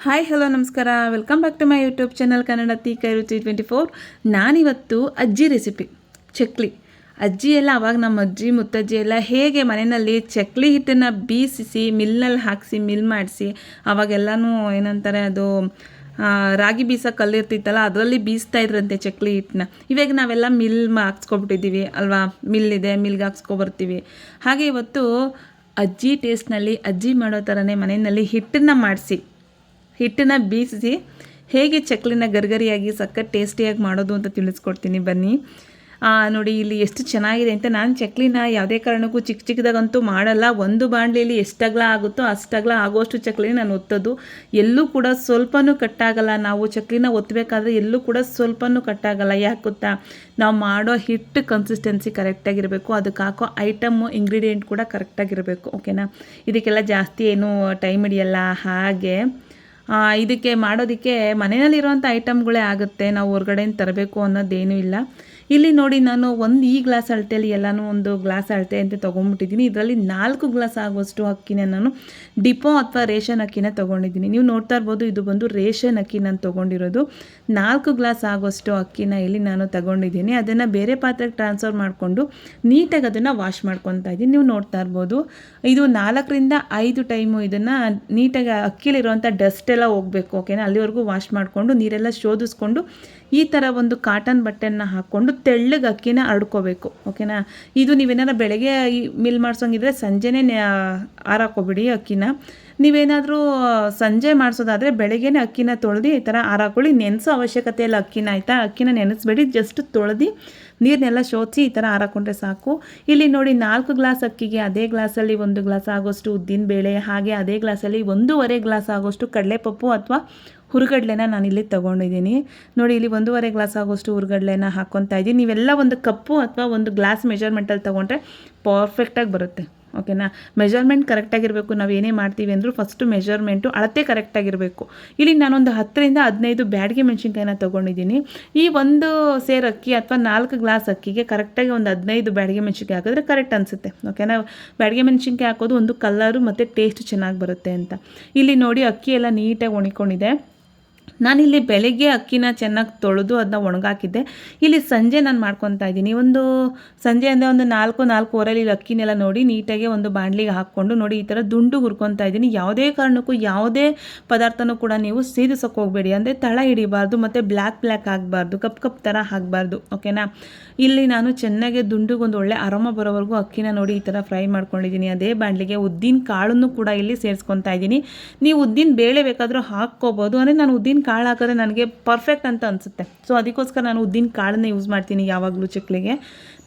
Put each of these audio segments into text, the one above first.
Hi hello ನಮಸ್ಕಾರ. Welcome back to my YouTube channel Kannada ತೀ ಕೈ ರುಚಿ ಟ್ವೆಂಟಿ ಫೋರ್ ನಾನಿವತ್ತು ಅಜ್ಜಿ ರೆಸಿಪಿ ಚಕ್ಲಿ. ಅಜ್ಜಿ ಎಲ್ಲ ಅವಾಗ ನಮ್ಮ ಅಜ್ಜಿ ಮುತ್ತಜ್ಜಿ ಎಲ್ಲ ಹೇಗೆ ಮನೆಯಲ್ಲಿ ಚಕ್ಲಿ ಹಿಟ್ಟನ್ನು ಬೀಸಿಸಿ, ಮಿಲ್ನಲ್ಲಿ ಹಾಕಿಸಿ, ಮಿಲ್ ಮಾಡಿಸಿ, ಅವಾಗೆಲ್ಲನೂ ಏನಂತಾರೆ ಅದು ರಾಗಿ ಬೀಸೋ ಕಲ್ಲಿರ್ತಿತ್ತಲ್ಲ, ಅದರಲ್ಲಿ ಬೀಸ್ತಾ ಇದ್ರಂತೆ ಚಕ್ಲಿ ಹಿಟ್ಟನ್ನ. ಇವಾಗ ನಾವೆಲ್ಲ ಮಿಲ್ ಹಾಕ್ಸ್ಕೊಬಿಟ್ಟಿದ್ದೀವಿ, ಅಲ್ವಾ? ಮಿಲ್ ಇದೆ, ಮಿಲ್ಗೆ ಹಾಕ್ಸ್ಕೊಬರ್ತೀವಿ. ಹಾಗೆ ಇವತ್ತು ಅಜ್ಜಿ ಟೇಸ್ಟ್ನಲ್ಲಿ ಅಜ್ಜಿ ಮಾಡೋ ಥರನೇ ಮನೆಯಲ್ಲಿ ಹಿಟ್ಟನ್ನು ಮಾಡಿಸಿ. ಹಿಟ್ಟನ್ನ ಬೀಸಿಸಿ ಹೇಗೆ ಚಕ್ಲಿನ ಗರ್ಗರಿಯಾಗಿ ಸಕ್ಕತ್ ಟೇಸ್ಟಿಯಾಗಿ ಮಾಡೋದು ಅಂತ ತಿಳಿಸ್ಕೊಡ್ತೀನಿ. ಬನ್ನಿ. ನೋಡಿ, ಇಲ್ಲಿ ಎಷ್ಟು ಚೆನ್ನಾಗಿದೆ ಅಂತ ನಾನು ಚಕ್ಲಿನ ಯಾವುದೇ ಕಾರಣಕ್ಕೂ ಚಿಕ್ಕ ಚಿಕ್ಕದಾಗಂತೂ ಮಾಡಲ್ಲ. ಒಂದು ಬಾಣಲೆಯಲ್ಲಿ ಎಷ್ಟಗಲ ಆಗುತ್ತೋ ಅಷ್ಟಗಲ ಆಗೋಷ್ಟು ಚಕ್ಲಿನ ನಾನು ಒತ್ತೋದು. ಎಲ್ಲೂ ಕೂಡ ಸ್ವಲ್ಪನೂ ಕಟ್ಟಾಗಲ್ಲ. ನಾವು ಚಕ್ಲಿನ ಒತ್ತಬೇಕಾದ್ರೆ ಎಲ್ಲೂ ಕೂಡ ಸ್ವಲ್ಪನೂ ಕಟ್ಟಾಗಲ್ಲ. ಯಾಕೆ ಗೊತ್ತಾ? ನಾವು ಮಾಡೋ ಹಿಟ್ಟು ಕನ್ಸಿಸ್ಟೆನ್ಸಿ ಕರೆಕ್ಟಾಗಿರಬೇಕು ಅದಕ್ಕೆ ಹಾಕೋ ಐಟಮ್ಮು ಇಂಗ್ರೀಡಿಯೆಂಟ್ ಕೂಡ ಕರೆಕ್ಟಾಗಿರಬೇಕು ಓಕೆನಾ ಇದಕ್ಕೆಲ್ಲ ಜಾಸ್ತಿ ಏನು ಟೈಮ್ ಹಿಡಿಯಲ್ಲ. ಹಾಗೆ ಇದಕ್ಕೆ ಮಾಡೋದಕ್ಕೆ ಮನೆಯಲ್ಲಿರುವಂಥ ಐಟಮ್ಗಳೇ ಆಗುತ್ತೆ. ನಾವು ಹೊರ್ಗಡೆಯಿಂದ ತರಬೇಕು ಅನ್ನೋದೇನೂ ಇಲ್ಲ. ಇಲ್ಲಿ ನೋಡಿ ನಾನು ಒಂದು ಈ ಗ್ಲಾಸ್ ಅಳತೆಯಲ್ಲಿ ಎಲ್ಲನೂ ಒಂದು ಗ್ಲಾಸ್ ಅಳತೆ ಅಂತ ತೊಗೊಂಡ್ಬಿಟ್ಟಿದ್ದೀನಿ ಇದರಲ್ಲಿ ನಾಲ್ಕು ಗ್ಲಾಸ್ ಆಗುವಷ್ಟು ಅಕ್ಕಿನ ನಾನು ಡಿಪೋ ಅಥವಾ ರೇಷನ್ ಅಕ್ಕಿನ ತೊಗೊಂಡಿದ್ದೀನಿ. ನೀವು ನೋಡ್ತಾ ಇರ್ಬೋದು, ಇದು ಬಂದು ರೇಷನ್ ಅಕ್ಕಿ ನಾನು ತೊಗೊಂಡಿರೋದು. ನಾಲ್ಕು ಗ್ಲಾಸ್ ಆಗುವಷ್ಟು ಅಕ್ಕಿನ ಇಲ್ಲಿ ನಾನು ತಗೊಂಡಿದ್ದೀನಿ. ಅದನ್ನು ಬೇರೆ ಪಾತ್ರೆಗೆ ಟ್ರಾನ್ಸ್ಫರ್ ಮಾಡಿಕೊಂಡು ನೀಟಾಗಿ ಅದನ್ನು ವಾಶ್ ಮಾಡ್ಕೊತಾ ಇದ್ದೀನಿ. ನೀವು ನೋಡ್ತಾ ಇರ್ಬೋದು, ಇದು ನಾಲ್ಕರಿಂದ ಐದು ಟೈಮು ಇದನ್ನು ನೀಟಾಗಿ ಅಕ್ಕಿಲಿರುವಂಥ ಡಸ್ಟ್ ಎಲ್ಲ ಹೋಗಬೇಕು ಓಕೆನಾ ಅಲ್ಲಿವರೆಗೂ ವಾಶ್ ಮಾಡಿಕೊಂಡು ನೀರೆಲ್ಲ ಶೋಧಿಸ್ಕೊಂಡು ಈ ಥರ ಒಂದು ಕಾಟನ್ ಬಟ್ಟೆನ ಹಾಕ್ಕೊಂಡು ತೆಳ್ಳಗೆ ಅಕ್ಕಿನ ಹರಡ್ಕೋಬೇಕು ಓಕೆನಾ ಇದು ನೀವೇನಾರ ಬೆಳಗ್ಗೆ ಮಿಲ್ ಮಾಡ್ಸೋಂಗಿದ್ರೆ ಸಂಜೆನೇ ಆರಾಕೋಬಿಡಿ ಅಕ್ಕಿನ. ನೀವೇನಾದರೂ ಸಂಜೆ ಮಾಡಿಸೋದಾದರೆ ಬೆಳಗ್ಗೆನೇ ಅಕ್ಕಿನ ತೊಳೆದು ಈ ಥರ ಆರಾಕೊಳ್ಳಿ. ನೆನೆಸೋ ಅವಶ್ಯಕತೆ ಇಲ್ಲ ಅಕ್ಕಿನ, ಆಯಿತಾ? ಅಕ್ಕಿನ ನೆನೆಸ್ಬೇಡಿ ಜಸ್ಟ್ ತೊಳೆದು ನೀರನ್ನೆಲ್ಲ ಶೋಧಿಸಿ ಈ ಥರ ಹಾರಾಕೊಂಡ್ರೆ ಸಾಕು. ಇಲ್ಲಿ ನೋಡಿ ನಾಲ್ಕು ಗ್ಲಾಸ್ ಅಕ್ಕಿಗೆ ಅದೇ ಗ್ಲಾಸಲ್ಲಿ ಒಂದು ಗ್ಲಾಸ್ ಆಗೋಷ್ಟು ಉದ್ದಿನ ಬೇಳೆ, ಹಾಗೆ ಅದೇ ಗ್ಲಾಸಲ್ಲಿ ಒಂದೂವರೆ ಗ್ಲಾಸ್ ಆಗೋಷ್ಟು ಕಡಲೆಪಪ್ಪು ಅಥವಾ ಹುರುಗಡ್ಲೆನ ಇಲ್ಲಿ ತೊಗೊಂಡಿದ್ದೀನಿ. ನೋಡಿ, ಇಲ್ಲಿ ಒಂದೂವರೆ ಗ್ಲಾಸ್ ಆಗೋಷ್ಟು ಹುರುಗಡ್ಲೆನ ಹಾಕ್ಕೊತಾ ಇದ್ದೀನಿ. ನೀವೆಲ್ಲ ಒಂದು ಕಪ್ಪು ಅಥವಾ ಒಂದು ಗ್ಲಾಸ್ ಮೆಜರ್ಮೆಂಟಲ್ಲಿ ತೊಗೊಂಡ್ರೆ ಪರ್ಫೆಕ್ಟಾಗಿ ಬರುತ್ತೆ. ಓಕೆನಾ? ಮೆಜರ್ಮೆಂಟ್ ಕರೆಕ್ಟಾಗಿರಬೇಕು ನಾವು ಏನೇ ಮಾಡ್ತೀವಿ ಅಂದರೂ ಫಸ್ಟು ಮೆಜರ್ಮೆಂಟು ಅಳತೆ ಕರೆಕ್ಟಾಗಿರಬೇಕು ಇಲ್ಲಿ ನಾನೊಂದು ಹತ್ತರಿಂದ ಹದಿನೈದು ಬ್ಯಾಡ್ಗೆ ಮೆಣಸಿನ್ಕಾಯಿನ ತೊಗೊಂಡಿದ್ದೀನಿ. ಈ ಒಂದು ಸೇರ್ ಅಕ್ಕಿ ಅಥವಾ ನಾಲ್ಕು ಗ್ಲಾಸ್ ಅಕ್ಕಿಗೆ ಕರೆಕ್ಟಾಗಿ ಒಂದು ಹದಿನೈದು ಬ್ಯಾಡಿಗೆ ಮೆಣಸಿನ್ಕಾಯಿ ಹಾಕಿದ್ರೆ ಕರೆಕ್ಟ್ ಅನಿಸುತ್ತೆ. ಓಕೆನಾ? ಬ್ಯಾಡ್ಗೆ ಮೆಣಸಿನ್ಕಾಯಿ ಹಾಕೋದು ಒಂದು ಕಲರು ಮತ್ತು ಟೇಸ್ಟ್ ಚೆನ್ನಾಗಿ ಬರುತ್ತೆ ಅಂತ. ಇಲ್ಲಿ ನೋಡಿ, ಅಕ್ಕಿ ಎಲ್ಲ ನೀಟಾಗಿ ಒಣಕೊಂಡಿದೆ. ನಾನಿಲ್ಲಿ ಬೆಳಗ್ಗೆ ಅಕ್ಕಿನ ಚೆನ್ನಾಗಿ ತೊಳೆದು ಅದನ್ನ ಒಣಗಾಕಿದ್ದೆ. ಇಲ್ಲಿ ಸಂಜೆ ನಾನು ಮಾಡ್ಕೊತಾ ಇದ್ದೀನಿ. ಒಂದು ಸಂಜೆ ಅಂದರೆ ಒಂದು ನಾಲ್ಕು, ನಾಲ್ಕೂವರೆಲಿ ಇಲ್ಲಿ ಅಕ್ಕಿನೆಲ್ಲ ನೋಡಿ ನೀಟಾಗಿ ಒಂದು ಬಾಣಲಿಗೆ ಹಾಕ್ಕೊಂಡು ನೋಡಿ ಈ ಥರ ದುಂಡು ಹುರ್ಕೊತಾ ಇದ್ದೀನಿ. ಯಾವುದೇ ಕಾರಣಕ್ಕೂ ಯಾವುದೇ ಪದಾರ್ಥನೂ ಕೂಡ ನೀವು ಸೇದಿಸೋಕೆ ಹೋಗಬೇಡಿ. ಅಂದರೆ ತಳ ಹಿಡಿಬಾರ್ದು, ಮತ್ತು ಬ್ಲ್ಯಾಕ್ ಬ್ಲ್ಯಾಕ್ ಆಗಬಾರ್ದು, ಕಪ್ ಕಪ್ ಥರ ಆಗಬಾರ್ದು ಓಕೆನಾ ಇಲ್ಲಿ ನಾನು ಚೆನ್ನಾಗಿ ದುಂಡುಗೊಂದು ಒಳ್ಳೆ ಅರೋಮ ಬರೋವರೆಗೂ ಅಕ್ಕಿನ ನೋಡಿ ಈ ಥರ ಫ್ರೈ ಮಾಡ್ಕೊಂಡಿದ್ದೀನಿ. ಅದೇ ಬಾಣಲಿಗೆ ಉದ್ದಿನ ಕಾಳನ್ನು ಕೂಡ ಇಲ್ಲಿ ಸೇರಿಸ್ಕೊತಾ ಇದ್ದೀನಿ. ನೀವು ಉದ್ದಿನ ಬೇಳೆ ಬೇಕಾದರೂ ಹಾಕ್ಕೋಬೋದು. ಅಂದರೆ ನಾನು ಉದ್ದಿನ ಕಾಳು ಹಾಕಿದ್ರೆ ನನಗೆ ಪರ್ಫೆಕ್ಟ್ ಅಂತ ಅನಿಸುತ್ತೆ. ಸೊ ಅದಕ್ಕೋಸ್ಕರ ನಾನು ಉದ್ದಿನ ಕಾಳನ್ನ ಯೂಸ್ ಮಾಡ್ತೀನಿ ಯಾವಾಗಲೂ ಚಕ್ಲಿಗೆ.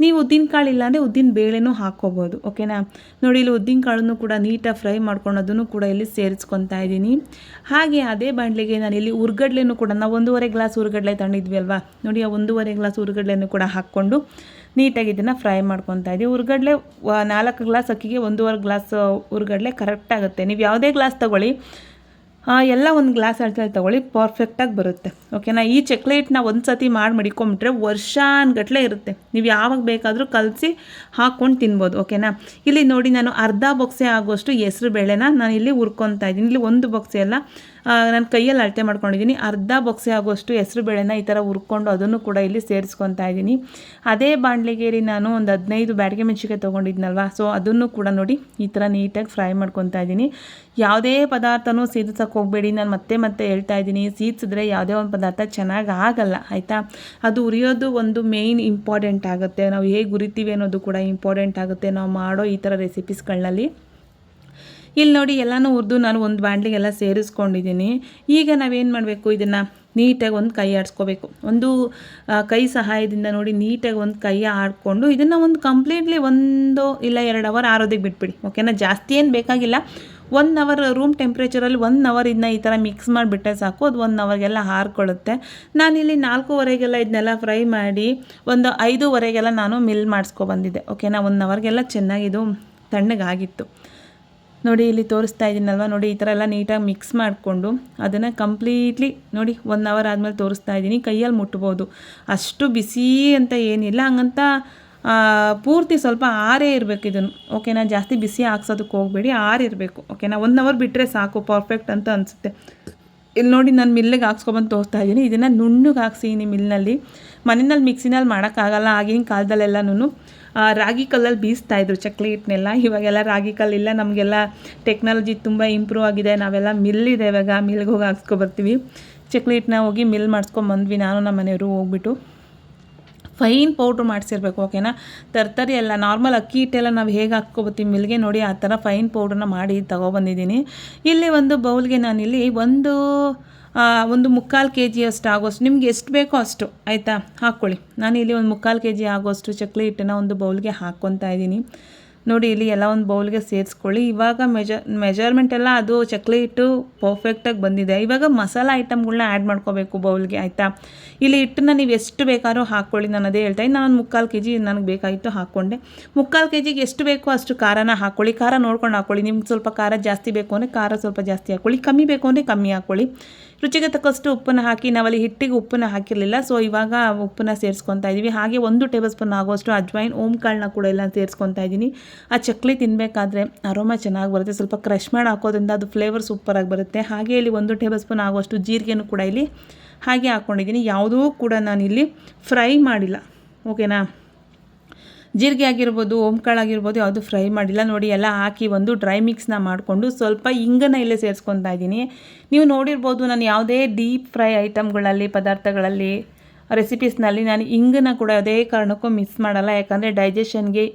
ನೀವು ಉದ್ದಿನ ಕಾಳು ಇಲ್ಲಾಂದರೆ ಉದ್ದಿನ ಬೇಳೆನೂ ಹಾಕ್ಕೋಬೋದು ಓಕೆನಾ ನೋಡಿ, ಇಲ್ಲಿ ಉದ್ದಿನ ಕಾಳನ್ನು ಕೂಡ ನೀಟಾಗಿ ಫ್ರೈ ಮಾಡ್ಕೊಂಡು ಅದನ್ನು ಕೂಡ ಇಲ್ಲಿ ಸೇರಿಸ್ಕೊತಾ ಇದ್ದೀನಿ. ಹಾಗೆ ಅದೇ ಬಾಂಡ್ಲಿಗೆ ನಾನು ಇಲ್ಲಿ ಉರ್ಗಡ್ಲೆನೂ ಕೂಡ, ನಾವು ಒಂದೂವರೆ ಗ್ಲಾಸ್ ಉರ್ಗಡ್ಲೆ ತಗೊಂಡಿದ್ವಿ ಅಲ್ವಾ? ನೋಡಿ, ಆ ಒಂದೂವರೆ ಗ್ಲಾಸ್ ಉರ್ಗಡ್ಲೆನೂ ಕೂಡ ಹಾಕ್ಕೊಂಡು ನೀಟಾಗಿ ಇದನ್ನು ಫ್ರೈ ಮಾಡ್ಕೊತಾ ಇದ್ದೀವಿ. ಉರ್ಗಡ್ಲೆ ನಾಲ್ಕು ಗ್ಲಾಸ್ ಅಕ್ಕಿಗೆ ಒಂದೂವರೆ ಗ್ಲಾಸ್ ಉರ್ಗಡ್ಲೆ ಕರೆಕ್ಟ್ ಆಗುತ್ತೆ. ನೀವು ಯಾವುದೇ ಗ್ಲಾಸ್ ತಗೊಳ್ಳಿ. ಎಲ್ಲ ಒಂದು ಗ್ಲಾಸ್ ಅಳತೆಯಲ್ಲಿ ತೊಗೊಳ್ಳಿ ಪರ್ಫೆಕ್ಟಾಗಿ ಬರುತ್ತೆ. ಓಕೆನಾ ಈ ಚಕ್ಲೇಟ್ನ ಒಂದು ಸತಿ ಮಾಡಿ ಮಡಿಕೊಂಬಿಟ್ರೆ ವರ್ಷಾನ್ಗಟ್ಲೆ ಇರುತ್ತೆ. ನೀವು ಯಾವಾಗ ಬೇಕಾದರೂ ಕಲಸಿ ಹಾಕ್ಕೊಂಡು ತಿನ್ಬೋದು ಓಕೆನಾ ಇಲ್ಲಿ ನೋಡಿ ನಾನು ಅರ್ಧ ಬೊಕ್ಸೆ ಆಗುವಷ್ಟು ಹೆಸ್ರು ಬೇಳೆನ ನಾನು ಇಲ್ಲಿ ಹುರ್ಕೊತಾ ಇದ್ದೀನಿ. ಇಲ್ಲಿ ಒಂದು ಬೊಕ್ಸೆ ಎಲ್ಲ ನಾನು ಕೈಯಲ್ಲಿ ಅಳತೆ ಮಾಡ್ಕೊಂಡಿದ್ದೀನಿ ಅರ್ಧ ಬೊಕ್ಸೆ ಆಗೋಷ್ಟು ಹೆಸರು ಬೇಳೆನ ಈ ಥರ ಹುರ್ಕೊಂಡು ಅದನ್ನು ಕೂಡ ಇಲ್ಲಿ ಸೇರಿಸ್ಕೊತಾ ಇದ್ದೀನಿ ಅದೇ ಬಾಣಲೆಗೇರಿ ನಾನು ಒಂದು ಹದಿನೈದು ಬ್ಯಾಡಿಗೆ ಮೆಣಸಿಕಾಯಿ ತೊಗೊಂಡಿದ್ನಲ್ವ? ಸೊ ಅದನ್ನು ಕೂಡ ನೋಡಿ ಈ ಥರ ನೀಟಾಗಿ ಫ್ರೈ ಮಾಡ್ಕೊತಾ ಇದ್ದೀನಿ ಯಾವುದೇ ಪದಾರ್ಥನೂ ಸೀದಿಸೋಕೆ ಹೋಗಬೇಡಿ. ನಾನು ಮತ್ತೆ ಮತ್ತೆ ಹೇಳ್ತಾ ಇದ್ದೀನಿ ಸೀದಿಸಿದ್ರೆ ಯಾವುದೇ ಒಂದು ಪದಾರ್ಥ ಚೆನ್ನಾಗಿ ಆಗಲ್ಲ, ಆಯಿತಾ? ಅದು ಉರಿಯೋದು ಒಂದು ಮೇಯ್ನ್ ಇಂಪಾರ್ಟೆಂಟ್ ಆಗುತ್ತೆ. ನಾವು ಹೇಗೆ ಉರಿತೀವಿ ಅನ್ನೋದು ಕೂಡ ಇಂಪಾರ್ಟೆಂಟ್ ಆಗುತ್ತೆ. ನಾವು ಮಾಡೋ ಈ ಥರ ರೆಸಿಪೀಸ್ಗಳಲ್ಲಿ ಇಲ್ಲಿ ನೋಡಿ ಎಲ್ಲನೂ ಹುರಿದು ನಾನು ಒಂದು ಬಾಂಡ್ಲಿಗೆಲ್ಲ ಸೇರಿಸ್ಕೊಂಡಿದ್ದೀನಿ. ಈಗ ನಾವೇನು ಮಾಡಬೇಕು? ಇದನ್ನು ನೀಟಾಗಿ ಒಂದು ಕೈ ಆಡಿಸ್ಕೋಬೇಕು. ಒಂದು ಕೈ ಸಹಾಯದಿಂದ ನೋಡಿ ನೀಟಾಗಿ ಒಂದು ಕೈ ಆಡ್ಕೊಂಡು ಇದನ್ನು ಒಂದು ಕಂಪ್ಲೀಟ್ಲಿ ಒಂದು ಇಲ್ಲ ಎರಡು ಅವರ್ ಆರೋದಕ್ಕೆ ಬಿಟ್ಬಿಡಿ. ಓಕೆನಾ? ಜಾಸ್ತಿ ಏನು ಬೇಕಾಗಿಲ್ಲ. ಒನ್ ಅವರ್ ರೂಮ್ ಟೆಂಪ್ರೇಚರಲ್ಲಿ ಒನ್ ಅವರ್ ಇದನ್ನ ಈ ಥರ ಮಿಕ್ಸ್ ಮಾಡಿಬಿಟ್ಟೆ ಸಾಕು. ಅದು ಒನ್ ಅವರ್ಗೆಲ್ಲ ಹಾರ್ಕೊಳ್ಳುತ್ತೆ ನಾನಿಲ್ಲಿ ನಾಲ್ಕೂವರೆಗೆಲ್ಲ ಇದನ್ನೆಲ್ಲ ಫ್ರೈ ಮಾಡಿ ಒಂದು ಐದೂವರೆಗೆಲ್ಲ ನಾನು ಮಿಲ್ ಮಾಡಿಸ್ಕೊಬಂದಿದ್ದೆ ಓಕೆನಾ? ಒನ್ ಅವರ್ಗೆಲ್ಲ ಚೆನ್ನಾಗಿದು ತಣ್ಣಗಾಗಿತ್ತು. ನೋಡಿ ಇಲ್ಲಿ ತೋರಿಸ್ತಾ ಇದ್ದೀನಲ್ವ ನೋಡಿ ಈ ಥರ ಎಲ್ಲ ನೀಟಾಗಿ ಮಿಕ್ಸ್ ಮಾಡಿಕೊಂಡು ಅದನ್ನು ಕಂಪ್ಲೀಟ್ಲಿ ನೋಡಿ ಒನ್ ಅವರ್ ಆದಮೇಲೆ ತೋರಿಸ್ತಾ ಇದ್ದೀನಿ ಕೈಯಲ್ಲಿ ಮುಟ್ಬೋದು. ಅಷ್ಟು ಬಿಸಿ ಅಂತ ಏನಿಲ್ಲ. ಹಂಗಂತ ಪೂರ್ತಿ ಸ್ವಲ್ಪ ಆರೇ ಇರಬೇಕು ಇದನ್ನು. ಓಕೆನಾ ಜಾಸ್ತಿ ಬಿಸಿ ಹಾಕ್ಸೋದಕ್ಕೆ ಹೋಗಬೇಡಿ. ಆರಿರಬೇಕು ಓಕೆನಾ ಒನ್ ಅವರ್ ಬಿಟ್ಟರೆ ಸಾಕು. ಪರ್ಫೆಕ್ಟ್ ಅಂತ ಅನಿಸುತ್ತೆ. ಇಲ್ಲಿ ನೋಡಿ ನಾನು ಮಿಲ್ಲಿಗೆ ಹಾಕ್ಸ್ಕೊಬಂದು ತೋರಿಸ್ತಾ ಇದ್ದೀನಿ. ಇದನ್ನು ನುಣ್ಣಗೆ ಹಾಕ್ಸಿದ್ದೀನಿ ಮಿಲ್ನಲ್ಲಿ ಮನೆಯಲ್ಲಿ ಮಿಕ್ಸಿನಲ್ಲಿ ಮಾಡೋಕ್ಕಾಗಲ್ಲ, ಆಗಿನ ಕಾಲದಲ್ಲೆಲ್ಲನೂ ರಾಗಿ ಕಲ್ಲಲ್ಲಿ ಬೀಸ್ತಾ ಇದ್ರು ಚಕ್ಲಿ ಹಿಟ್ಟನ್ನೆಲ್ಲ ಇವಾಗೆಲ್ಲ ರಾಗಿ ಕಲ್ಲಿಲ್ಲ ನಮಗೆಲ್ಲ ಟೆಕ್ನಾಲಜಿ ತುಂಬ ಇಂಪ್ರೂವ್ ಆಗಿದೆ. ನಾವೆಲ್ಲ ಮಿಲ್ ಇದೆ ಇವಾಗ ಮಿಲ್ಗೆ ಹೋಗಿ ಹಾಕ್ಸ್ಕೊಬರ್ತೀವಿ. ಚಕ್ಲಿ ಹಿಟ್ಟನ್ನ ಹೋಗಿ ಮಿಲ್ ಮಾಡಿಸ್ಕೊಂಬಂದ್ವಿ. ನಾನು ನಮ್ಮ ಮನೆಯವರು ಹೋಗ್ಬಿಟ್ಟು. ಫೈನ್ ಪೌಡ್ರ್ ಮಾಡಿಸಿರ್ಬೇಕು ಓಕೆನಾ ತರ್ತರಿ ಎಲ್ಲ ನಾರ್ಮಲ್ ಅಕ್ಕಿ ಹಿಟ್ಟೆಲ್ಲ ನಾವು ಹೇಗೆ ಹಾಕ್ಕೊಬತ್ತೀವಿ ಮಿಲ್ಗೆ ನೋಡಿ, ಆ ಥರ ಫೈನ್ ಪೌಡ್ರನ್ನ ಮಾಡಿ ತೊಗೊಬಂದಿದ್ದೀನಿ. ಇಲ್ಲಿ ಒಂದು ಬೌಲ್ಗೆ ನಾನಿಲ್ಲಿ ಒಂದು ಒಂದು ಮುಕ್ಕಾಲು ಕೆ ಜಿಯಷ್ಟು ಆಗೋಷ್ಟು, ನಿಮ್ಗೆ ಎಷ್ಟು ಬೇಕೋ ಅಷ್ಟು, ಆಯಿತಾ? ಹಾಕ್ಕೊಳ್ಳಿ. ನಾನು ಇಲ್ಲಿ ಒಂದು ಮುಕ್ಕಾಲು ಕೆ ಜಿ ಆಗೋಷ್ಟು ಚಕ್ಲಿ ಹಿಟ್ಟನ್ನ ಒಂದು ಬೌಲ್ಗೆ ಹಾಕ್ಕೊತಾ ಇದ್ದೀನಿ. ನೋಡಿ, ಇಲ್ಲಿ ಎಲ್ಲ ಒಂದು ಬೌಲ್ಗೆ ಸೇರಿಸ್ಕೊಳ್ಳಿ. ಇವಾಗ ಮೆಜ, ಮೆಜರ್ಮೆಂಟ್ ಎಲ್ಲ ಅದು ಚಕ್ಲಿ ಹಿಟ್ಟು ಪರ್ಫೆಕ್ಟಾಗಿ ಬಂದಿದೆ. ಇವಾಗ ಮಸಾಲ ಐಟಮ್ಗಳನ್ನ ಆ್ಯಡ್ ಮಾಡ್ಕೋಬೇಕು ಬೌಲ್ಗೆ, ಆಯಿತಾ? ಇಲ್ಲಿ ಹಿಟ್ಟನ್ನ ನೀವು ಎಷ್ಟು ಬೇಕಾದ್ರೂ ಹಾಕ್ಕೊಳ್ಳಿ, ನಾನು ಅದೇ ಹೇಳ್ತಾ ನಾನು ಒಂದು ಮುಕ್ಕಾಲು ಕೆ ಜಿ ನನಗೆ ಬೇಕಾಗಿತ್ತು ಹಾಕ್ಕೊಂಡೆ. ಮುಕ್ಕಾಲು ಕೆ ಜಿಗೆ ಎಷ್ಟು ಬೇಕೋ ಅಷ್ಟು ಖಾರನ ಹಾಕ್ಕೊಳ್ಳಿ. ಖಾರ ನೋಡ್ಕೊಂಡು ಹಾಕ್ಕೊಳ್ಳಿ. ನಿಮ್ಗೆ ಸ್ವಲ್ಪ ಖಾರ ಜಾಸ್ತಿ ಬೇಕು ಅಂದರೆ ಖಾರ ಸ್ವಲ್ಪ ಜಾಸ್ತಿ ಹಾಕ್ಕೊಳ್ಳಿ. ಕಮ್ಮಿ ಬೇಕು ಅಂದರೆ ಕಮ್ಮಿ ಹಾಕ್ಕೊಳ್ಳಿ. ರುಚಿಗೆ ತಕ್ಕಷ್ಟು ಉಪ್ಪನ್ನು ಹಾಕಿ, ನಾವಲ್ಲಿ ಹಿಟ್ಟಿಗೆ ಉಪ್ಪನ್ನು ಹಾಕಿರಲಿಲ್ಲ. ಸೊ ಇವಾಗ ಉಪ್ಪನ್ನ ಸೇರಿಸ್ಕೊತಾ ಇದ್ದೀವಿ ಹಾಗೆ ಒಂದು ಟೇಬಲ್ ಸ್ಪೂನ್ ಆಗೋಷ್ಟು ಅಜ್ವೈನ್ ಓಮ್ ಕಾಳನ್ನ ಕೂಡ ಎಲ್ಲ ಸೇರಿಸ್ಕೊತಾ ಇದ್ದೀನಿ ಆ ಚಕ್ಲಿ ತಿನ್ನಬೇಕಾದ್ರೆ ಅರೋಮ ಚೆನ್ನಾಗಿ ಬರುತ್ತೆ. ಸ್ವಲ್ಪ ಕ್ರಶ್ ಮಾಡಿ ಹಾಕೋದ್ರಿಂದ ಅದು ಫ್ಲೇವರ್ ಸೂಪರಾಗಿ ಬರುತ್ತೆ. ಹಾಗೆ ಇಲ್ಲಿ ಒಂದು ಟೇಬಲ್ ಸ್ಪೂನ್ ಆಗೋಷ್ಟು ಜೀರಿಗೆನೂ ಕೂಡ ಇಲ್ಲಿ ಹಾಗೆ ಹಾಕ್ಕೊಂಡಿದ್ದೀನಿ ಯಾವುದೂ ಕೂಡ ನಾನಿಲ್ಲಿ ಫ್ರೈ ಮಾಡಿಲ್ಲ. ಓಕೆನಾ ಜೀರಿಗೆ ಆಗಿರ್ಬೋದು ಓಂಕಾಳಾಗಿರ್ಬೋದು ಯಾವುದು ಫ್ರೈ ಮಾಡಿಲ್ಲ. ನೋಡಿ, ಎಲ್ಲ ಹಾಕಿ ಒಂದು ಡ್ರೈ ಮಿಕ್ಸ್ನ ಮಾಡಿಕೊಂಡು ಸ್ವಲ್ಪ ಇಂಗನ್ನ ಇಲ್ಲೇ ಸೇರಿಸ್ಕೊತಾ ಇದ್ದೀನಿ. ನೀವು ನೋಡಿರ್ಬೋದು, ನಾನು ಯಾವುದೇ ಡೀಪ್ ಫ್ರೈ ಐಟಮ್ಗಳಲ್ಲಿ ಪದಾರ್ಥಗಳಲ್ಲಿ, ರೆಸಿಪೀಸ್ನಲ್ಲಿ ನಾನು ಇಂಗನ್ನು ಕೂಡ ಯಾವುದೇ ಕಾರಣಕ್ಕೂ ಮಿಸ್ ಮಾಡಲ್ಲ. ಯಾಕಂದರೆ ಡೈಜೆಷನ್ಗೆ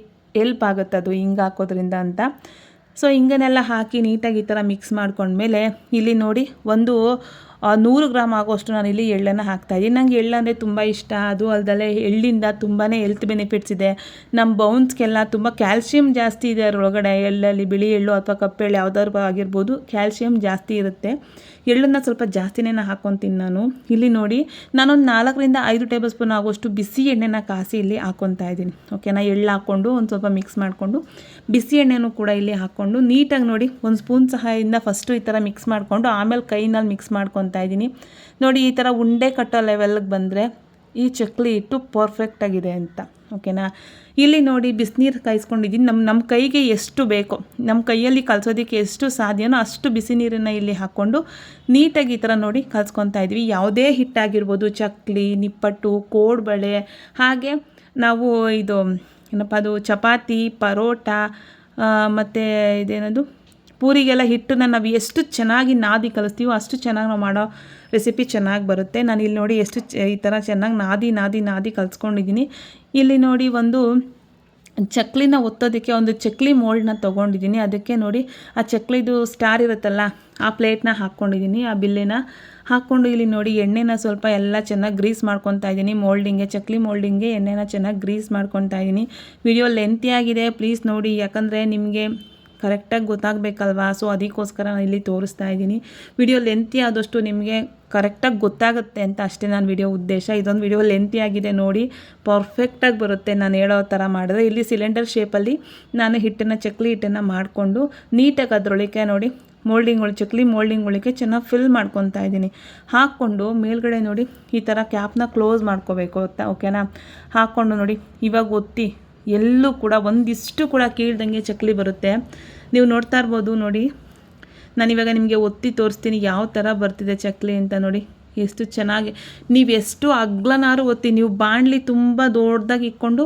ಎಲ್ಪ್ ಆಗುತ್ತೆ ಅದು, ಹಿಂಗೆ ಹಾಕೋದ್ರಿಂದ ಅಂತ. ಸೊ, ಹಿಂಗನ್ನೆಲ್ಲ ಹಾಕಿ ನೀಟಾಗಿ ಈ ಥರ ಮಿಕ್ಸ್ ಮಾಡ್ಕೊಂಡ್ಮೇಲೆ ಇಲ್ಲಿ ನೋಡಿ, ಒಂದು ನೂರು ಗ್ರಾಮ್ ಆಗೋಷ್ಟು ನಾನು ಇಲ್ಲಿ ಎಳ್ಳನ್ನು ಹಾಕ್ತಾಯಿದ್ದೀನಿ ನಂಗೆ ಎಳ್ಳು ಅಂದರೆ ತುಂಬ ಇಷ್ಟ. ಅದು ಅಲ್ಲದೆ ಎಳ್ಳಿಂದ ತುಂಬಾ ಹೆಲ್ತ್ ಬೆನಿಫಿಟ್ಸ್ ಇದೆ. ನಮ್ಮ ಬೌನ್ಸ್ಗೆಲ್ಲ ತುಂಬ ಕ್ಯಾಲ್ಶಿಯಂ ಜಾಸ್ತಿ ಇದೆ ಅದರೊಳಗಡೆ. ಎಳ್ಳಲ್ಲಿ ಬಿಳಿ ಎಳ್ಳು ಅಥವಾ ಕಪ್ಪೆಳ್ಳು ಯಾವ್ದಾದ್ರು ಆಗಿರ್ಬೋದು ಕ್ಯಾಲ್ಶಿಯಂ ಜಾಸ್ತಿ ಇರುತ್ತೆ. ಎಳ್ಳನ್ನು ಸ್ವಲ್ಪ ಜಾಸ್ತಿನೇ ಹಾಕ್ಕೊತೀನಿ ನಾನು. ಇಲ್ಲಿ ನೋಡಿ, ನಾನೊಂದು ನಾಲ್ಕರಿಂದ ಐದು ಟೇಬಲ್ ಸ್ಪೂನ್ ಆಗೋಷ್ಟು ಬಿಸಿ ಎಣ್ಣೆನ ಕಾಸಿ ಇಲ್ಲಿ ಹಾಕ್ಕೊತಾ ಇದ್ದೀನಿ. ಓಕೆನಾ ಎಳ್ಳು ಹಾಕ್ಕೊಂಡು ಒಂದು ಸ್ವಲ್ಪ ಮಿಕ್ಸ್ ಮಾಡಿಕೊಂಡು ಬಿಸಿ ಎಣ್ಣೆನೂ ಕೂಡ ಇಲ್ಲಿ ಹಾಕ್ಕೊಂಡು ನೀಟಾಗಿ ನೋಡಿ, ಒಂದು ಸ್ಪೂನ್ ಸಹಾಯದಿಂದ ಫಸ್ಟು ಈ ಥರ ಮಿಕ್ಸ್ ಮಾಡಿಕೊಂಡು ಆಮೇಲೆ ಕೈನಲ್ಲಿ ಮಿಕ್ಸ್ ಮಾಡ್ಕೊತಾ ಇದ್ದೀನಿ. ನೋಡಿ, ಈ ಥರ ಉಂಡೆ ಕಟ್ಟೋ ಲೆವೆಲ್ಗೆ ಬಂದರೆ ಈ ಚಕ್ಲಿ ಹಿಟ್ಟು ಪರ್ಫೆಕ್ಟಾಗಿದೆ ಅಂತ ಓಕೆನಾ ಇಲ್ಲಿ ನೋಡಿ, ಬಿಸಿನೀರು ಕಾಯಿಸ್ಕೊಂಡಿದ್ದೀನಿ. ನಮ್ಮ ನಮ್ಮ ಕೈಗೆ ಎಷ್ಟು ಬೇಕೋ ನಮ್ಮ ಕೈಯಲ್ಲಿ ಕಲಸೋದಕ್ಕೆ ಎಷ್ಟು ಸಾಧ್ಯನೋ ಅಷ್ಟು ಬಿಸಿ ನೀರನ್ನು ಇಲ್ಲಿ ಹಾಕ್ಕೊಂಡು ನೀಟಾಗಿ ಈ ಥರ ನೋಡಿ ಕಲ್ಸ್ಕೊತಾ ಇದ್ವಿ ಯಾವುದೇ ಹಿಟ್ಟಾಗಿರ್ಬೋದು ಚಕ್ಲಿ, ನಿಪ್ಪಟ್ಟು, ಕೋಡ್ಬಳೆ, ಹಾಗೆ ನಾವು ಇದು, ಏನಪ್ಪ ಅದು, ಚಪಾತಿ, ಪರೋಟ ಮತ್ತು ಇದೇನದು? ಪೂರಿಗೆಲ್ಲ ಹಿಟ್ಟನ್ನು ನಾವು ಎಷ್ಟು ಚೆನ್ನಾಗಿ ನಾದಿ ಕಲಿಸ್ತೀವೋ ಅಷ್ಟು ಚೆನ್ನಾಗಿ ನಾವು ಮಾಡೋ ರೆಸಿಪಿ ಚೆನ್ನಾಗಿ ಬರುತ್ತೆ. ನಾನು ಇಲ್ಲಿ ನೋಡಿ ಎಷ್ಟು ಈ ಥರ ಚೆನ್ನಾಗಿ ನಾದಿ ನಾದಿ ನಾದಿ ಕಲಿಸ್ಕೊಂಡಿದ್ದೀನಿ. ಇಲ್ಲಿ ನೋಡಿ ಒಂದು ಚಕ್ಲಿನ ಒತ್ತೋದಕ್ಕೆ ಒಂದು ಚಕ್ಲಿ ಮೋಲ್ಡ್ನ ತೊಗೊಂಡಿದ್ದೀನಿ. ಅದಕ್ಕೆ ನೋಡಿ ಆ ಚಕ್ಲಿದು ಸ್ಟಾರ್ ಇರುತ್ತಲ್ಲ, ಆ ಪ್ಲೇಟ್ನ ಹಾಕ್ಕೊಂಡಿದ್ದೀನಿ ಆ ಬಿಲ್ಲಿನ ಹಾಕ್ಕೊಂಡು ಇಲ್ಲಿ ನೋಡಿ ಎಣ್ಣೆನ ಸ್ವಲ್ಪ ಎಲ್ಲ ಚೆನ್ನಾಗಿ ಗ್ರೀಸ್ ಮಾಡ್ಕೊತಾ ಇದ್ದೀನಿ. ಮೋಲ್ಡಿಂಗೆ, ಚಕ್ಲಿ ಮೋಲ್ಡಿಂಗೆ ಎಣ್ಣೆನ ಚೆನ್ನಾಗಿ ಗ್ರೀಸ್ ಮಾಡ್ಕೊತಾ ಇದ್ದೀನಿ. ವಿಡಿಯೋ ಲೆಂತಿಯಾಗಿದೆ. ಪ್ಲೀಸ್ ನೋಡಿ, ಯಾಕಂದರೆ ನಿಮಗೆ ಕರೆಕ್ಟಾಗಿ ಗೊತ್ತಾಗಬೇಕಲ್ವಾ? ಸೊ ಅದಕ್ಕೋಸ್ಕರ ನಾನು ಇಲ್ಲಿ ತೋರಿಸ್ತಾ ಇದ್ದೀನಿ. ವಿಡಿಯೋ ಲೆಂತಿ ಆದಷ್ಟು ನಿಮಗೆ ಕರೆಕ್ಟಾಗಿ ಗೊತ್ತಾಗುತ್ತೆ ಅಂತ ಅಷ್ಟೇ ನಾನು ವಿಡಿಯೋ ಉದ್ದೇಶ. ಇದೊಂದು ವಿಡಿಯೋ ಲೆಂತಿ ಆಗಿದೆ ನೋಡಿ ಪರ್ಫೆಕ್ಟಾಗಿ ಬರುತ್ತೆ ನಾನು ಹೇಳೋ ಥರ ಮಾಡಿದ್ರೆ. ಇಲ್ಲಿ ಸಿಲಿಂಡರ್ ಶೇಪಲ್ಲಿ ನಾನು ಹಿಟ್ಟನ್ನು, ಚಕ್ಲಿ ಹಿಟ್ಟನ್ನು ಮಾಡಿಕೊಂಡು ನೀಟಾಗಿ ಅದರೊಳಗೆ ನೋಡಿ ಮೋಲ್ಡಿಂಗ್ ಒಳಗೆ ಚಕ್ಲಿ ಮೋಲ್ಡಿಂಗ್ ಒಳಗೆ ಚೆನ್ನಾಗಿ ಫಿಲ್ ಮಾಡ್ಕೊತಾ ಇದ್ದೀನಿ. ಹಾಕ್ಕೊಂಡು ಮೇಲ್ಗಡೆ ನೋಡಿ, ಈ ಥರ ಕ್ಯಾಪ್ನ ಕ್ಲೋಸ್ ಮಾಡ್ಕೋಬೇಕು ಗೊತ್ತಾ ಓಕೆನಾ ಹಾಕ್ಕೊಂಡು ನೋಡಿ, ಇವಾಗ ಒತ್ತಿ ಎಲ್ಲೂ ಕೂಡ, ಒಂದಿಷ್ಟು ಕೂಡ ಕೀಳ್ದಂಗೆ ಚಕ್ಲಿ ಬರುತ್ತೆ. ನೀವು ನೋಡ್ತಾ ಇರ್ಬೋದು ನೋಡಿ. ನಾನಿವಾಗ ನಿಮಗೆ ಒತ್ತಿ ತೋರಿಸ್ತೀನಿ ಯಾವ ಥರ ಬರ್ತಿದೆ ಚಕ್ಲಿ ಅಂತ ನೋಡಿ. ಎಷ್ಟು ಚೆನ್ನಾಗಿ, ನೀವು ಎಷ್ಟು ಅಗ್ಲನಾರು ಒತ್ತಿ, ನೀವು ಬಾಣಲಿ ತುಂಬ ದೊಡ್ಡದಾಗಿ ಇಟ್ಕೊಂಡು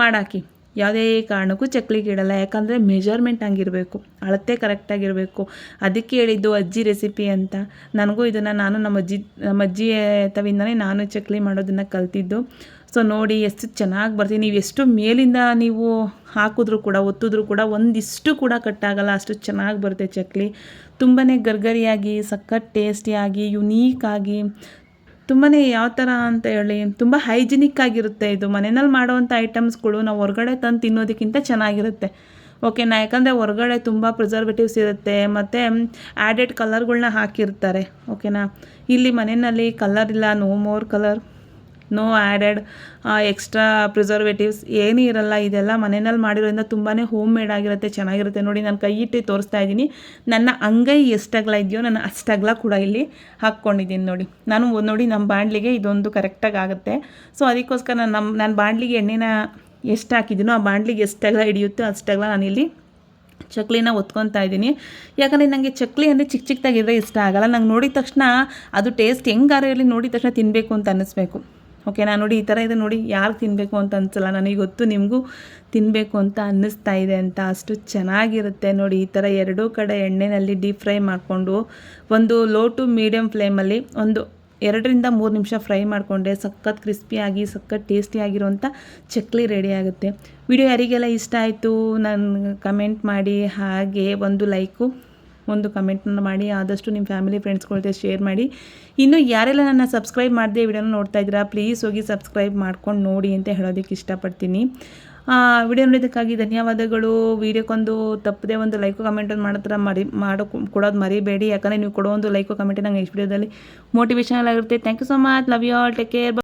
ಮಾಡಾಕಿ. ಯಾವುದೇ ಕಾರಣಕ್ಕೂ ಚಕ್ಲಿಗೆ ಇಡಲ್ಲ ಯಾಕಂದರೆ ಮೆಜರ್ಮೆಂಟ್ ಹಂಗಿರಬೇಕು, ಅಳತೆ ಕರೆಕ್ಟಾಗಿರಬೇಕು ಅದಕ್ಕೆ ಹೇಳಿದ್ದು ಅಜ್ಜಿ ರೆಸಿಪಿ ಅಂತ. ನನಗೂ ಇದನ್ನು ನಾನು ನಮ್ಮ ಅಜ್ಜಿ ನಮ್ಮ ಅಜ್ಜಿ ತವಿಂದನೇ ನಾನು ಚಕ್ಲಿ ಮಾಡೋದನ್ನು ಕಲ್ತಿದ್ದು. ಸೊ ನೋಡಿ, ಎಷ್ಟು ಚೆನ್ನಾಗಿ ಬರ್ತೀನಿ ನೀವು ಎಷ್ಟು ಮೇಲಿಂದ ನೀವು ಹಾಕಿದ್ರು ಕೂಡ, ಒತ್ತಿದ್ರು ಕೂಡ, ಒಂದಿಷ್ಟು ಕೂಡ ಕಟ್ಟಾಗಲ್ಲ, ಅಷ್ಟು ಚೆನ್ನಾಗಿ ಬರುತ್ತೆ ಚಕ್ಲಿ. ತುಂಬಾ ಗರ್ಗರಿಯಾಗಿ, ಸಖತ್ ಟೇಸ್ಟಿಯಾಗಿ ಯುನೀಕಾಗಿ ತುಂಬಾ ಯಾವ ಥರ ಅಂತ ಹೇಳಿ, ತುಂಬ ಹೈಜಿನಿಕ್ ಆಗಿರುತ್ತೆ ಇದು. ಮನೆಯಲ್ಲಿ ಮಾಡುವಂಥ ಐಟಮ್ಸ್ಗಳು ನಾವು ಹೊರಗಡೆ ತಂದು ತಿನ್ನೋದಕ್ಕಿಂತ ಚೆನ್ನಾಗಿರುತ್ತೆ. ಓಕೆನಾ ಯಾಕಂದರೆ ಹೊರಗಡೆ ತುಂಬ ಪ್ರಿಸರ್ವೇಟಿವ್ಸ್ ಇರುತ್ತೆ, ಮತ್ತು ಆ್ಯಡೆಡ್ ಕಲರ್ಗಳನ್ನ ಹಾಕಿರ್ತಾರೆ. ಓಕೆನಾ? ಇಲ್ಲಿ ಮನೆಯಲ್ಲಿ ಕಲರ್ ಇಲ್ಲ no more colour no added extra preservatives ಏನೂ ಇರಲ್ಲ. ಇದೆಲ್ಲ ಮನೆಯಲ್ಲಿ ಮಾಡಿರೋದ್ರಿಂದ ತುಂಬಾ ಹೋಮ್ ಮೇಡ್ ಆಗಿರುತ್ತೆ, ಚೆನ್ನಾಗಿರುತ್ತೆ. ನೋಡಿ, ನಾನು ಕೈ ತೋರಿಸ್ತಾ ಇದ್ದೀನಿ. ನನ್ನ ಅಂಗೈ ಎಷ್ಟು ಅಗಲ ಇದೆಯೋ ನಾನು ಅಷ್ಟಗಲ ಕೂಡ ಇಲ್ಲಿ ಹಾಕ್ಕೊಂಡಿದ್ದೀನಿ ನೋಡಿ. ನಾನು ನೋಡಿ, ನಮ್ಮ ಬಾಣಲಿಗೆ ಇದೊಂದು ಕರೆಕ್ಟಾಗಿ ಆಗುತ್ತೆ. ಸೊ, ಅದಕ್ಕೋಸ್ಕರ ನಾನು ನಮ್ಮ, ನಾನು ಬಾಣಲಿಗೆ ಎಣ್ಣೆನ ಎಷ್ಟು ಹಾಕಿದ್ದೀನೋ, ಆ ಬಾಣಲಿಗೆ ಎಷ್ಟು ಹಿಡಿಯುತ್ತೋ ಅಷ್ಟಗ್ಲ ನಾನು ನಾನಿಲ್ಲಿ ಚಕ್ಲಿನ ಒತ್ಕೊತಾ ಇದ್ದೀನಿ. ಯಾಕಂದರೆ ನನಗೆ ಚಕ್ಲಿ ಅಂದರೆ ಚಿಕ್ಕ ಚಿಕ್ಕದಾಗಿದ್ರೆ ಇಷ್ಟ ಆಗಲ್ಲ. ನಂಗೆ ನೋಡಿದ ತಕ್ಷಣ ಅದು ಟೇಸ್ಟ್ ಹೆಂಗಾರ ಇರಲಿ ನೋಡಿದ ತಕ್ಷಣ ತಿನ್ನಬೇಕು ಅಂತ ಅನ್ನಿಸ್ಬೇಕು. ಓಕೆನಾ ನೋಡಿ ಈ ಥರ ಇದೆ ನೋಡಿ ಯಾರು ತಿನ್ನಬೇಕು ಅಂತ ಅನಿಸಲ್ಲ. ನನಗೆ ಗೊತ್ತು ನಿಮಗೂ ತಿನ್ನಬೇಕು ಅಂತ ಅನ್ನಿಸ್ತಾ ಇದೆ ಅಂತ. ಅಷ್ಟು ಚೆನ್ನಾಗಿರುತ್ತೆ ನೋಡಿ ಈ ಥರ ಎರಡೂ ಕಡೆ ಎಣ್ಣೆಯಲ್ಲಿ ಡೀಪ್ ಫ್ರೈ ಮಾಡಿಕೊಂಡು, ಒಂದು ಲೋ ಟು ಮೀಡಿಯಮ್ ಫ್ಲೇಮಲ್ಲಿ ಒಂದು ಎರಡರಿಂದ ಮೂರು ನಿಮಿಷ ಫ್ರೈ ಮಾಡಿಕೊಂಡೆ ಸಖತ್ ಕ್ರಿಸ್ಪಿಯಾಗಿ ಸಖತ್ ಟೇಸ್ಟಿಯಾಗಿರುವಂಥ ಚಕ್ಲಿ ರೆಡಿ ಆಗುತ್ತೆ. ವಿಡಿಯೋ ಯಾರಿಗೆಲ್ಲ ಇಷ್ಟ ಆಯಿತು ನಾನು ಕಮೆಂಟ್ ಮಾಡಿ, ಹಾಗೆ ಒಂದು ಲೈಕು ಒಂದು ಕಮೆಂಟ್ನ ಮಾಡಿ, ಆದಷ್ಟು ನಿಮ್ಮ ಫ್ಯಾಮಿಲಿ ಫ್ರೆಂಡ್ಸ್ಗಳ ಜೊತೆ ಶೇರ್ ಮಾಡಿ. ಇನ್ನು ಯಾರೆಲ್ಲ ನನ್ನ ಸಬ್ಸ್ಕ್ರೈಬ್ ಮಾಡದೆ ವಿಡಿಯೋನ ನೋಡ್ತಾ ಇದ್ದೀರಾ ಪ್ಲೀಸ್ ಹೋಗಿ ಸಬ್ಸ್ಕ್ರೈಬ್ ಮಾಡ್ಕೊಂಡು ನೋಡಿ ಅಂತ ಹೇಳೋದಕ್ಕೆ ಇಷ್ಟಪಡ್ತೀನಿ. ವಿಡಿಯೋ ನೋಡಿದ್ದಕ್ಕಾಗಿ ಧನ್ಯವಾದಗಳು. ವೀಡಿಯೋಕ್ಕೊಂದು ತಪ್ಪದೆ ಒಂದು ಲೈಕು ಕಮೆಂಟ್ ಒಂದು ಥರ ಮರಿ, ಮಾಡೋ, ಕೊಡೋದು ಮರಿಬೇಡಿ. ಯಾಕಂದರೆ ನೀವು ಕೊಡೋ ಒಂದು ಲೈಕು ಕಮೆಂಟ್ ನಂಗೆ ನೆಕ್ಸ್ಟ್ ವಿಡಿಯೋದಲ್ಲಿ ಮೋಟಿವೇಶನಲ್ ಆಗಿರುತ್ತೆ thank you so much love you all take care